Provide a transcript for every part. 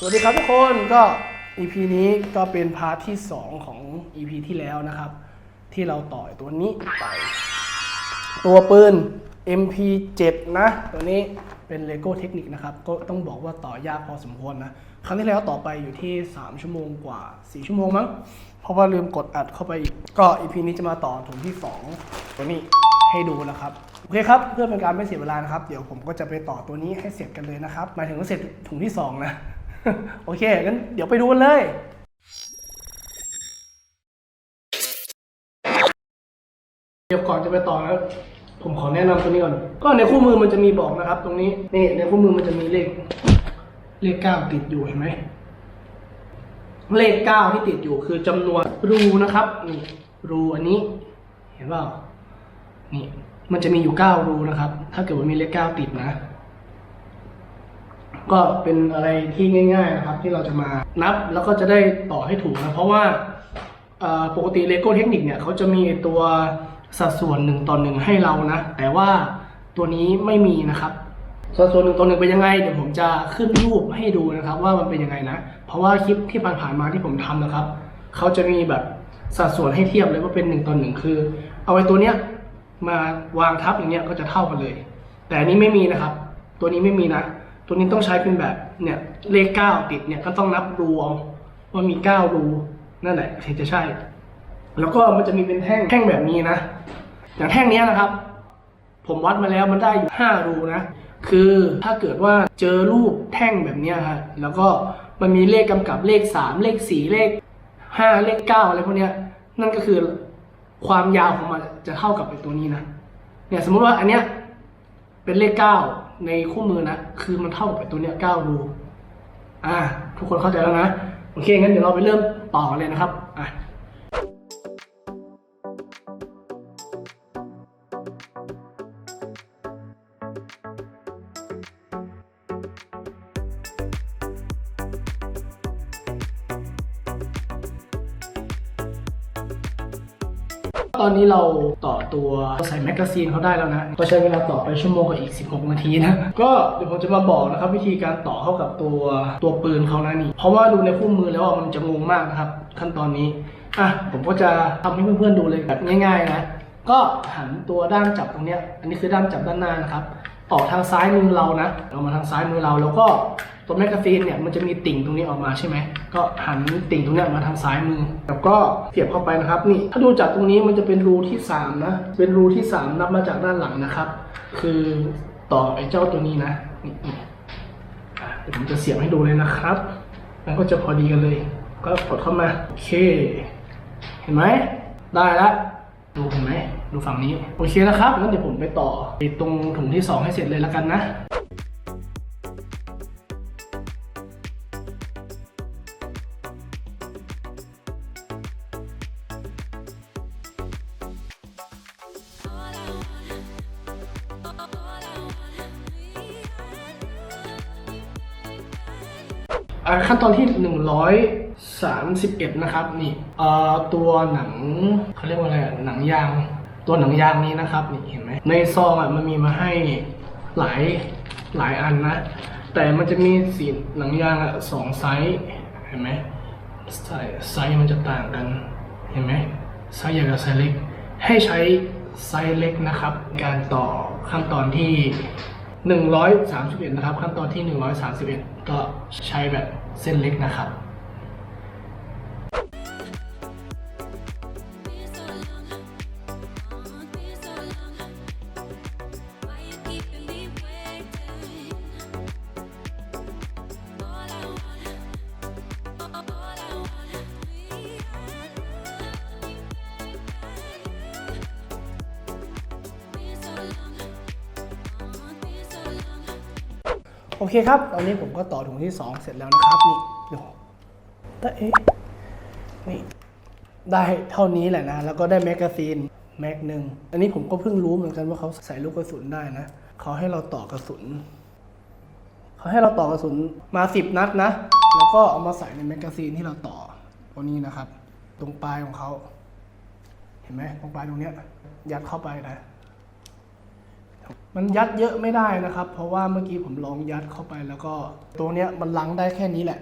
สวัสดีครับทุกคนก็ EP นี้ก็เป็นพาร์ทที่ 2 ของ EP ที่แล้วนะครับ ที่เราต่อยตัวนี้ไป ตัวปืน MP7 นะ ตัวนี้เป็น LEGO เทคนิคนะครับ ก็ต้องบอกว่าต่อยากพอสมควรนะ ครั้งที่แล้วต่อไปอยู่ที่ 3 ชั่วโมงกว่า 4 ชั่วโมงมั้ง เพราะว่าลืมกดอัดเข้าไปอีก ก็ EP นี้จะมาต่อถุงที่ 2 ตัวนี้ให้ดูนะครับโอเคครับเพื่อเป็นการไม่เสียเวลานะครับ เดี๋ยวผมก็จะไปต่อตัวนี้ให้เสร็จกันเลยนะครับหมายถึงว่าเสร็จถุงที่ 2 นะ โอเคงั้นเดี๋ยวไปดูกันเลยเดี๋ยวก่อนจะไปต่อนะผมขอแนะนำตัวนี้ก่อน ก็ในคู่มือมันจะมีบอกนะครับ ตรงนี้นี่ในคู่มือมันจะมีเลข เลขเก้าติดอยู่เห็นไหมเลขเก้าที่ติดอยู่คือจำนวนรูนะครับนี่รูอันนี้ เห็นเปล่านี่มันจะมีอยู่เก้ารูนะครับ ถ้าเกิดว่ามีเลขเก้าติดนะ ก็เป็นอะไรที่ง่าย ๆนะครับ ที่เราจะมานับแล้วก็จะได้ต่อให้ถูกนะเพราะว่าปกติเลโก้เทคนิคเนี่ยเขาจะมีตัวสัดส่วนหนึ่งต่อหนึ่งให้เรานะ แต่ว่าตัวนี้ไม่มีนะครับสัดส่วนหนึ่งต่อหนึ่งเป็นยังไงเดี๋ยวผมจะขึ้นรูปให้ดูนะครับ ว่ามันเป็นยังไงนะ เพราะว่าคลิปที่ผ่านๆมาที่ผมทำนะครับเขาจะมีแบบสัดส่วนให้เทียบเลยว่าเป็นหนึ่งต่อหนึ่งคือ เอาไว้ตัวเนี้ยมาวางทับอย่างเงี้ยก็จะเท่ากันเลย แต่อันนี้ไม่มีนะครับ ตัวนี้ไม่มีนะ ตัวนี้ต้องใช้เป็นแบบเนี่ยเลขเก้าติดเนี่ยก็ต้องนับรูเอาว่ามีเก้ารูนั่นแหละถึงจะใช่ แล้วก็มันจะมีเป็นแท่งแท่งแบบนี้นะอย่างแท่งนี้นะครับ ผมวัดมาแล้วมันได้อยู่ห้ารูนะคือถ้าเกิดว่าเจอรูปแท่งแบบนี้ฮะแล้วก็มันมีเลขกำกับเลขสามเลขสี่เลขห้าเลขเก้าอะไรพวกเนี้ยนั่นก็คือความยาวของมันจะเท่ากับไอ้ตัวนี้นะเนี่ยสมมุติว่าอันเนี้ยเป็นเลขเก้า ในคู่มือนะ คือมันเท่ากับไอตัวเนี้ยเก้ารูอ่า ทุกคนเข้าใจแล้วนะ โอเค งั้นเดี๋ยวเราไปเริ่มต่อเลยนะครับ อะ นี้เราต่อตัวใส่แมกกาซีนเขาได้แล้วนะ ก็ใช้เวลาต่อไปชั่วโมงกับอีก 16 นาทีนะ ก็เดี๋ยวผมจะมาบอกนะครับวิธีการต่อเข้ากับตัวตัวปืนเขานะนี่ เพราะว่าดูในคู่มือแล้วอะมันจะงงมากนะครับ ขั้นตอนนี้ อะผมก็จะทำให้เพื่อนๆดูเลยแบบง่าย ๆ นะ ก็หันตัวด้ามจับตรงเนี้ย อันนี้คือด้ามจับด้านหน้านะครับ ออกทางซ้ายมือเรานะออกมาทางซ้ายมือเราแล้วก็ตัวแมกกาซีนเนี่ยมันจะมีติ่งตรงนี้ออกมาใช่ไหมก็หันติ่งตรงนี้มาทางซ้ายมือ แล้วก็เสียบเข้าไปนะครับ นี่ถ้าดูจากตรงนี้มันจะเป็นรูที่สามนะเป็นรูที่สามนับมาจากด้านหลังนะครับ คือต่อไอ้เจ้าตัวนี้นะนี่เดี๋ยวผมจะเสียบให้ดูเลยนะครับ มันก็จะพอดีกันเลย ก็กดเข้ามาโอเค เห็นไหมได้แล้วดูเห็นไหม ดูฝั่งนี้ โอเคนะครับงั้นเดี๋ยวผมไปต่อไปตรงถุงที่ 2 ให้เสร็จเลยแล้วกันนะขั้นตอนที่ 131 นะครับ นี่ตัวหนังเขาเรียกว่าอะไรอะหนังยาง ตัวหนังยางนี้นะครับนี่เห็นไหมในซองอะมันมีมาให้หลายหลายอันนะ แต่มันจะมีสีหนังยางอะสองไซส์เห็นไหมไซส์ไซส์มันจะต่างกันเห็นไหมไซส์ใหญ่กับไซส์เล็ก ให้ใช้ไซส์เล็กนะครับ การต่อขั้นตอนที่ 131 นะครับ ขั้นตอนที่ 131 ก็ใช้แบบเส้นเล็กนะครับ อเคครับ ตอนนี้ผมก็ต่อถุงที่ 2 เสร็จแล้วนะครับ นี่ดูแต่เอ๊ะนี่ได้เท่านี้แหละนะ แล้วก็ได้แมกกาซีนแม็กหนึ่ง อันนี้ผมก็เพิ่งรู้เหมือนกันว่าเขาใส่ลูกกระสุนได้นะ เขาให้เราต่อกระสุน เขาให้เราต่อกระสุนมาสิบนัดนะ แล้วก็เอามาใส่ในแมกกาซีนที่เราต่อตัวนี้นะครับ ตรงปลายของเขา เห็นไหมตรงปลายตรงเนี้ยยัดเข้าไปนะ มันยัดเยอะไม่ได้นะครับ เพราะว่าเมื่อกี้ผมลองยัดเข้าไปแล้วก็ตัวเนี้ยมันลังได้แค่นี้แหละ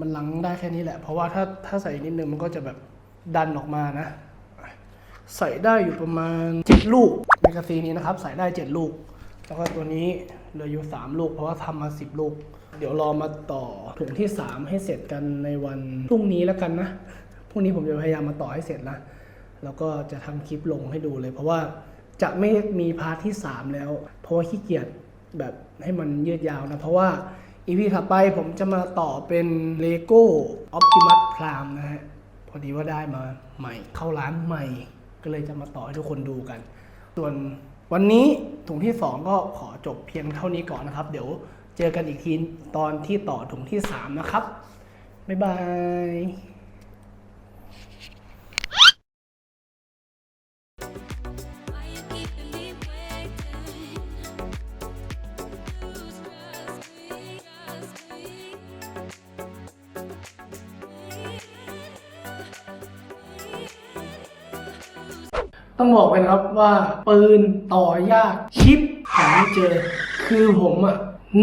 มันลังได้แค่นี้แหละ เพราะว่าถ้าถ้าใส่นิดนึงมันก็จะแบบดันออกมานะ ใส่ได้อยู่ประมาณ 7 ลูกแมกกาซีนนี้นะครับ ใส่ได้ 7 ลูก แล้วก็ตัวนี้เหลืออยู่ 3 ลูก เพราะว่าทำมา 10 ลูก เดี๋ยวรอมาต่อถุงที่ 3 ให้เสร็จกันในวันพรุ่งนี้แล้วกันนะพรุ่งนี้ผมจะพยายามมาต่อให้เสร็จนะแล้วก็จะทำคลิปลงให้ดูเลยเพราะว่า จะไม่มีพาร์ทที่ 3 แล้ว เพราะว่าขี้เกียจแบบให้มันยืดยาวนะ เพราะว่าอีพีถัดไปผมจะมาต่อเป็น Lego Optimus Prime นะฮะ พอดีว่าได้มาใหม่เข้าร้านใหม่ ก็เลยจะมาต่อให้ทุกคนดูกัน ส่วนวันนี้ถุงที่ 2 ก็ขอจบเพียงเท่านี้ก่อนนะครับ เดี๋ยวเจอกันอีกทีตอนที่ต่อถุงที่ 3 นะครับ บ๊ายบาย ต้องบอกเลยนะครับว่าปืนต่อยากชิปหาไม่เจอ คือผมอะ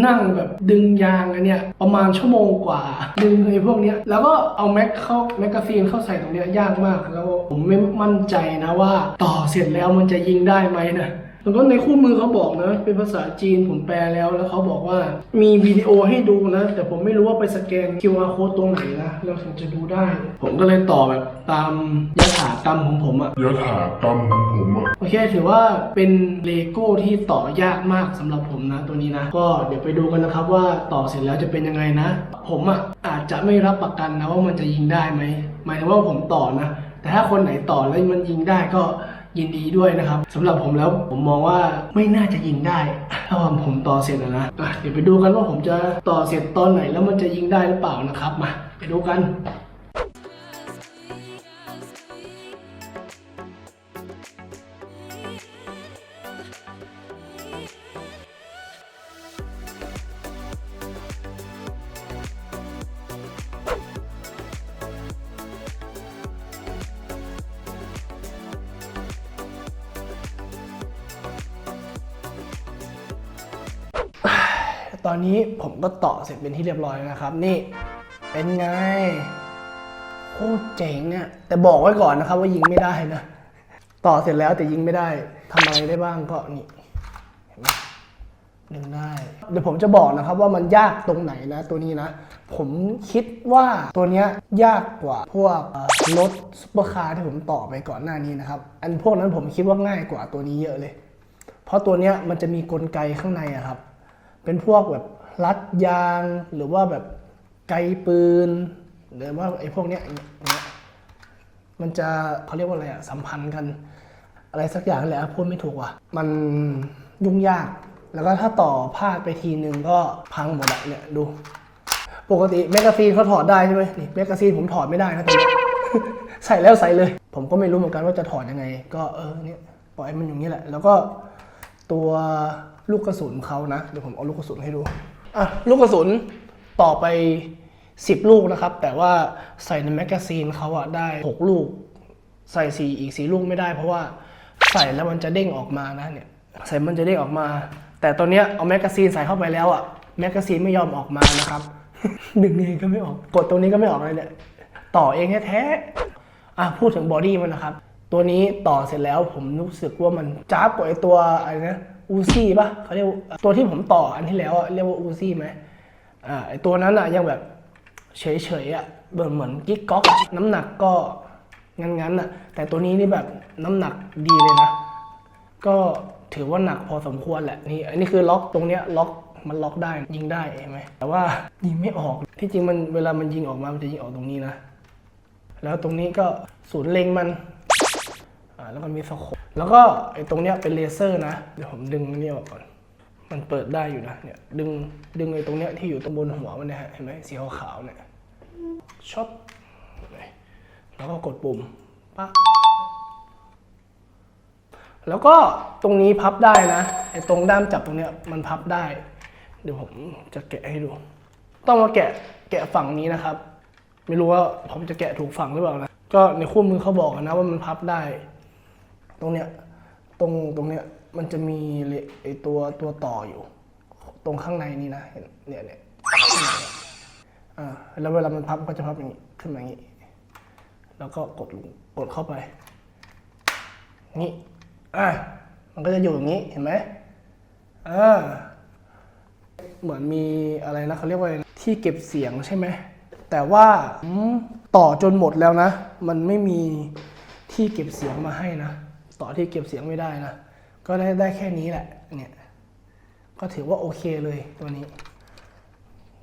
นั่งแบบดึงยางอันเนี้ยประมาณชั่วโมงกว่า ดึงไอ้พวกเนี้ย แล้วก็เอาแม็กเข้าแมกกาซีนเข้าใส่ตรงเนี้ยยากมาก แล้วผมไม่มั่นใจนะว่า ต่อเสร็จแล้วมันจะยิงได้ไหมนะ แล้วก็ในคู่มือเขาบอกนะ เป็นภาษาจีนผมแปลแล้ว แล้วเขาบอกว่ามีวิดีโอให้ดูนะ แต่ผมไม่รู้ว่าไปสแกน QR code ตรงไหนนะเราถึงจะดูได้ ผมก็เลยต่อแบบตามยถากรรมของผมอะ ยถากรรมของผมอะโอเค ถือว่าเป็นเลโก้ที่ต่อยากมากสำหรับผมนะตัวนี้นะ ก็เดี๋ยวไปดูกันนะครับว่าต่อเสร็จแล้วจะเป็นยังไงนะ ผมอะอาจจะไม่รับประกันนะว่ามันจะยิงได้ไหมหมายถึงว่าผมต่อนะ แต่ถ้าคนไหนต่อแล้วมันยิงได้ก็ ยินดีด้วยนะครับสำหรับผมแล้วผมมองว่าไม่น่าจะยิงได้ ถ้าว่าผมต่อเสร็จแล้วนะอะเดี๋ยวไปดูกันว่าผมจะต่อเสร็จตอนไหนแล้วมันจะยิงได้หรือเปล่านะครับมาไปดูกัน อนนี้ผมก็ต่อเสร็จเป็นที่เรียบร้อยแล้วนะครับ นี่เป็นไงโคตรเจ๋งอะแต่บอกไว้ก่อนนะครับว่ายิงไม่ได้นะ ต่อเสร็จแล้วแต่ยิงไม่ได้ทำอะไรได้บ้างก็นี่เห็นไหมดึงได้เดี๋ยวผมจะบอกนะครับว่ามันยากตรงไหนนะตัวนี้นะ ผมคิดว่าตัวเนี้ยยากกว่าพวกเอ่อรถซุปเปอร์คาร์ที่ผมต่อไปก่อนหน้านี้นะครับ อันพวกนั้นผมคิดว่าง่ายกว่าตัวนี้เยอะเลย เพราะตัวเนี้ยมันจะมีกลไกข้างในอะครับ เป็นพวกแบบรัดยางหรือว่าแบบไกปืน หรือว่าไอ้พวกเนี้ยอย่างเงี้ยมันจะเขาเรียกว่าอะไรอะสัมพันธ์กัน อะไรสักอย่างแหละพูดไม่ถูกว่ะ มันยุ่งยาก แล้วก็ถ้าต่อพลาดไปทีนึงก็พังหมดอะเนี่ยดู ปกติแมกกาซีนเขาถอดได้ใช่ไหมนี่แมกกาซีนผมถอดไม่ได้นะตอนนี้ใส่แล้วใส่เลย ผมก็ไม่รู้เหมือนกันว่าจะถอดยังไง ก็เออเนี่ยปล่อยมันอย่างนี้แหละ แล้วก็ตัว ลูกกระสุนเขานะเดี๋ยวผมเอาลูกกระสุนให้ดูอะลูกกระสุนต่อไป 10 ลูกนะครับ แต่ว่าใส่ในแมกกาซีนเขาอะได้ 6 ลูก ใส่สีอีกสีลูกไม่ได้ เพราะว่าใส่แล้วมันจะเด้งออกมานะเนี่ยใส่มันจะเด้งออกมา แต่ตอนนี้เอาแมกกาซีนใส่เข้าไปแล้วอะแมกกาซีนไม่ยอมออกมานะครับดึงเองก็ไม่ออกกดตรงนี้ก็ไม่ออกเลยเนี่ยต่อเองแท้ๆอะพูดถึงบอดี้มันนะครับ ตัวนี้ต่อเสร็จแล้วผมรู้สึกว่ามันจ้าบกว่าไอตัวอะไรนะ อูซี่ปะเขาเรียกตัวที่ผมต่ออันที่แล้วอะเรียกว่าอูซี่ไหมอ่าไอตัวนั้นอะยังแบบเฉยๆอะเหมือนเหมือนกิ๊กก๊อกน้ำหนักก็งั้นๆอะแต่ตัวนี้นี่แบบน้ำหนักดีเลยนะ ก็ถือว่าหนักพอสมควรแหละนี่อันนี้คือล็อกตรงเนี้ยล็อกมันล็อกได้ยิงได้เห็นไหมแต่ว่ายิงไม่ออกที่จริงมันเวลามันยิงออกมามันจะยิงออกตรงนี้นะ แล้วตรงนี้ก็ศูนย์เล็งมัน อ่าแล้วก็มีสโคปแล้วก็ไอ้ตรงเนี้ยเป็นเลเซอร์นะ เดี๋ยวผมดึงนนี่ออกก่อน มันเปิดได้อยู่นะเนี่ยดึงดึงไอ้ตรงเนี้ยที่อยู่ตรงบนหัวมันนะฮะเห็นไหมสีขาวๆเนี่ยช็อตแล้วก็กดปุ่มปั๊บแล้วก็ตรงนี้พับได้นะไอ้ตรงด้ามจับตรงเนี้ยมันพับได้ เดี๋ยวผมจะแกะให้ดู ต้องมาแกะแกะฝั่งนี้นะครับ ไม่รู้ว่าผมจะแกะถูกฝั่งหรือเปล่านะก็ในคู่มือเขาบอกนะว่ามันพับได้ ตรงเนี้ยตรงตรงเนี้ยมันจะมีเลไอตัวตัวต่ออยู่ ตรงข้างในนี่นะเห็นเนี่ยเนี่ยอ่าแล้วเวลามันพับก็จะพับอย่างนี้ขึ้นมาอย่างนี้ แล้วก็กดลงกดเข้าไปนี่อะมันก็จะอยู่อย่างนี้เห็นไหมอ่าเหมือนมีอะไรนะเขาเรียกว่าอะไรที่เก็บเสียงใช่ไหมแต่ว่าต่อจนหมดแล้วนะ มันไม่มีที่เก็บเสียงมาให้นะ ต่อที่เก็บเสียงไม่ได้นะ ก็ได้ได้แค่นี้แหละเนี่ยก็ถือว่าโอเคเลยตัวนี้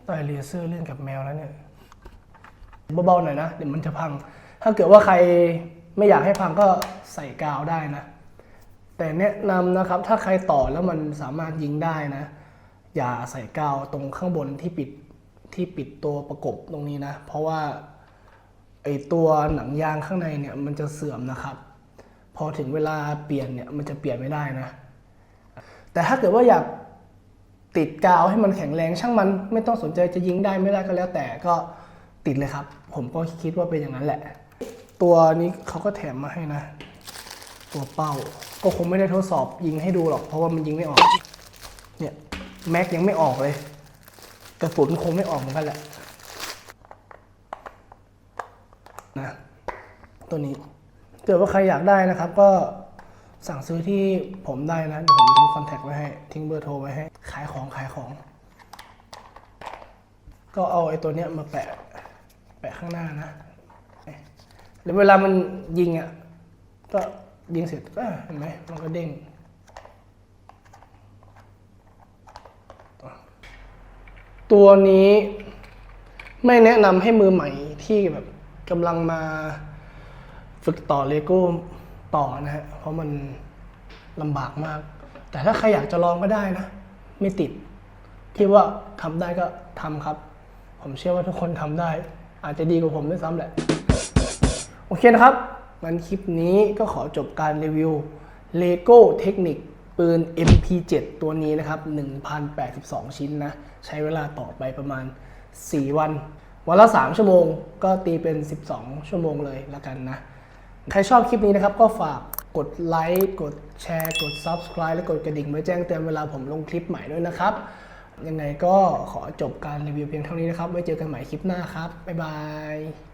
ต่อยเลเซอร์เล่นกับแมวแล้วเนี่ยเบาๆหน่อยนะเดี๋ยวมันจะพัง ถ้าเกิดว่าใครไม่อยากให้พังก็ใส่กาวได้นะ แต่แนะนำนะครับถ้าใครต่อแล้วมันสามารถยิงได้นะ อย่าใส่กาวตรงข้างบนที่ปิดที่ปิดตัวประกบตรงนี้นะ เพราะว่าไอตัวหนังยางข้างในเนี่ยมันจะเสื่อมนะครับ พอถึงเวลาเปลี่ยนเนี่ยมันจะเปลี่ยนไม่ได้นะ แต่ถ้าเกิดว่าอยากติดกาวให้มันแข็งแรงช่างมันไม่ต้องสนใจจะยิงได้ไม่ได้ก็แล้วแต่ก็ติดเลยครับ ผมก็คิดว่าเป็นอย่างนั้นแหละ ตัวนี้เขาก็แถมมาให้นะ ตัวเป้าก็คงไม่ได้ทดสอบยิงให้ดูหรอก เพราะว่ามันยิงไม่ออก เนี่ยแม็กยังไม่ออกเลย กระสุนคงไม่ออกเหมือนกันแหละนะตัวนี้ เกิดว่าใครอยากได้นะครับ ก็สั่งซื้อที่ผมได้นะเดี๋ยวผมทิ้งคอนแทคไว้ให้ ทิ้งเบอร์โทรไว้ให้ ขายของขายของ ก็เอาไอ้ตัวเนี้ยมาแปะ แปะข้างหน้านะแล้วเวลามันยิงอะ ก็ยิงเสร็จก็เห็นไหมมันก็เด้งตัวนี้ไม่แนะนำให้มือใหม่ที่แบบกำลังมา ฝึกต่อเลโก้ต่อนะฮะ เพราะมันลำบากมาก แต่ถ้าใครอยากจะลองก็ได้นะ ไม่ติดคิดว่าทำได้ก็ทำครับ ผมเชื่อว่าทุกคนทำได้ อาจจะดีกว่าผมด้วยซ้ำแหละ โอเคนะครับงั้นคลิปนี้ก็ขอจบการรีวิว LEGO เทคนิคปืน MP7 ตัวนี้นะครับ 1,082 ชิ้นนะ ใช้เวลาต่อไปประมาณ 4 วัน วันละ 3 ชั่วโมง ก็ตีเป็น 12 ชั่วโมงเลยละกันนะ ใครชอบคลิปนี้นะครับก็ฝากกดไลค์กดแชร์กด Subscribe และกดกระดิ่งไว้แจ้งเตือนเวลาผมลงคลิปใหม่ด้วยนะครับ ยังไงก็ขอจบการรีวิวเพียงเท่านี้นะครับ ไว้เจอกันใหม่คลิปหน้าครับ บ๊ายบาย